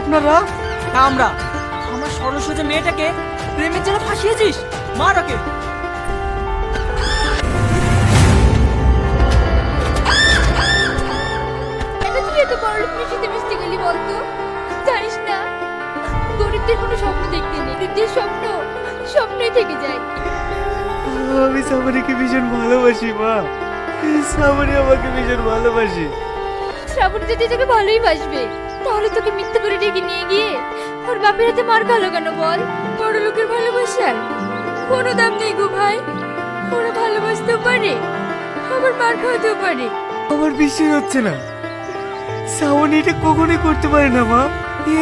আপনারা। আমরা আমার সরস্বতী মেয়েটাকে প্রেমের জন্য ফাঁসিয়েছিস? মার ওকে। জানিস না গরিবদের কোনো স্বপ্ন দেখতে নেই। গরিবদের স্বপ্ন স্বপ্নই থেকে যায়। আমি সামরিকে ভীষণ ভালোবাসি মা। সামরি আমাকে ভীষণ ভালোবাসি। শ্রাবণ যদি তোকে ভালোই বাসবে। তাহলে তোকে মিথ্যে করে ডেকে নিয়ে গিয়ে ওর বাপের হাতে মার খালো কেন বল? বড় লোকের ভালোবাসার কোনো দাম নেই গো ভাই। ওরা ভালোবাসতেও পারে আবার মার খাওয়াতেও পারে। আমার বিশ্বাস হচ্ছে না। শ্রাবণী এটা কখনোই করতে পারে না মা।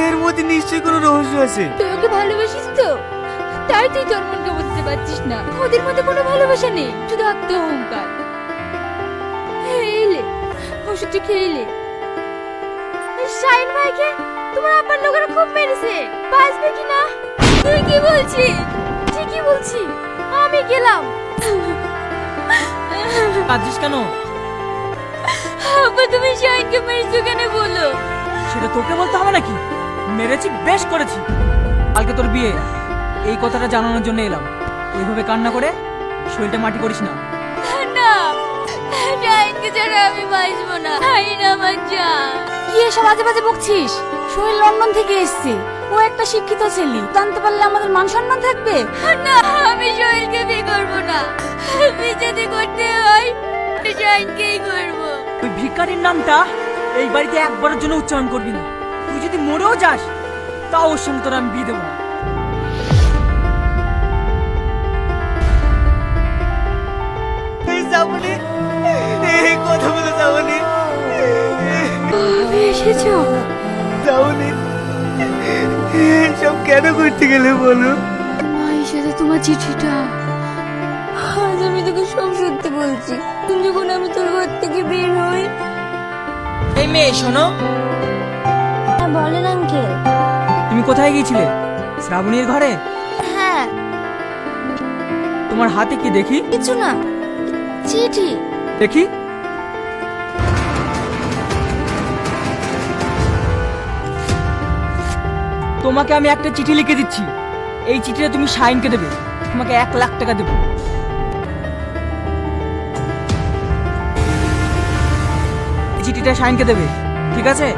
এর মধ্যে নিশ্চয়ই কোনো রহস্য আছে। তুই ওকে ভালোবাসিস তো? তাই তুই তোর মনকে বুঝতে পারছিস না। ওদের মধ্যে কোনো ভালোবাসা নেই শুধু আত্ম অহংকার এলে ওষুধটা খেয়ে শাইন ভাইকে? তোমার আব্বার লোকেরা খুব মেরেছে। বাঁচবে কি না তুই কি বলছিস ঠিকই বলছি। আমি গেলাম। কাঁদছিস কেন? আব্বা তুমি শাইনকে মেরেছো কেন বলো? সেটা তোকে বলতে হবে নাকি? মেরেছি বেশ করেছি। কালকে তোর বিয়ে। এই কথাটা জানানোর জন্য এলাম। এইভাবে কান্না করে শরীরটা মাটি করিস না। না শাইনকে ছাড়া আমি বাঁচবো না। শাইন আমার জান। কি এসব আজে বাজে বকছিস? সোহেল লন্ডন থেকে এসছে। ও একটা শিক্ষিত ছেলে। জানতে পারলে আমাদের মান সম্মান থাকবে? না আমি সোহেলকে বিয়ে করব না। বিয়ে যদি করতে হয়। করব। ওই ভিকারির নামটা এই বাড়িতে একবারের জন্য উচ্চারণ করবি না। তুই যদি মরেও যাস তাও ওর সঙ্গে তোর আমি বিয়ে দেবো না। এসেছ? শ্রাবণী সব কেন করতে গেলে বলো? মায়ের সাথে তোমার চিঠিটা। আজ আমি তোকে সব সত্যি বলছি। যখন আমি তোর ঘর থেকে বের হই এই মেয়ে শোনো। হ্যাঁ বলেন আঙ্কেল। তুমি কোথায় গিয়েছিলে? শ্রাবণীর ঘরে? হ্যাঁ। তোমার হাতে কি দেখি? কিছু না। চিঠি। দেখি? তোমাকে আমি একটা চিঠি লিখে দিচ্ছি। এই চিঠিটা তুমি শাইনকে দেবে। তোমাকে এক লাখ টাকা দেবো। চিঠিটা শাইনকে দেবে। ঠিক আছে?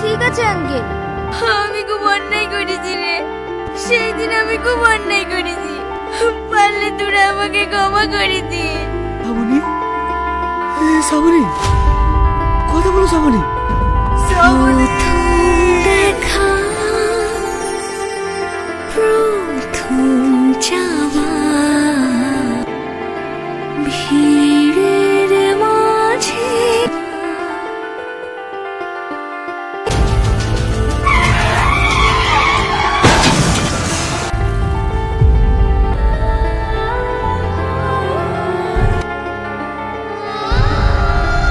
ঠিক আছে আঙ্কেল। আমি খুব অন্যায় করেছি রে। সেই দিন আমি খুব অন্যায় করেছি। পারলে তোরা আমাকে ক্ষমা করে শ্রাবণী শ্রাবণী কথা বলো শ্রাবণী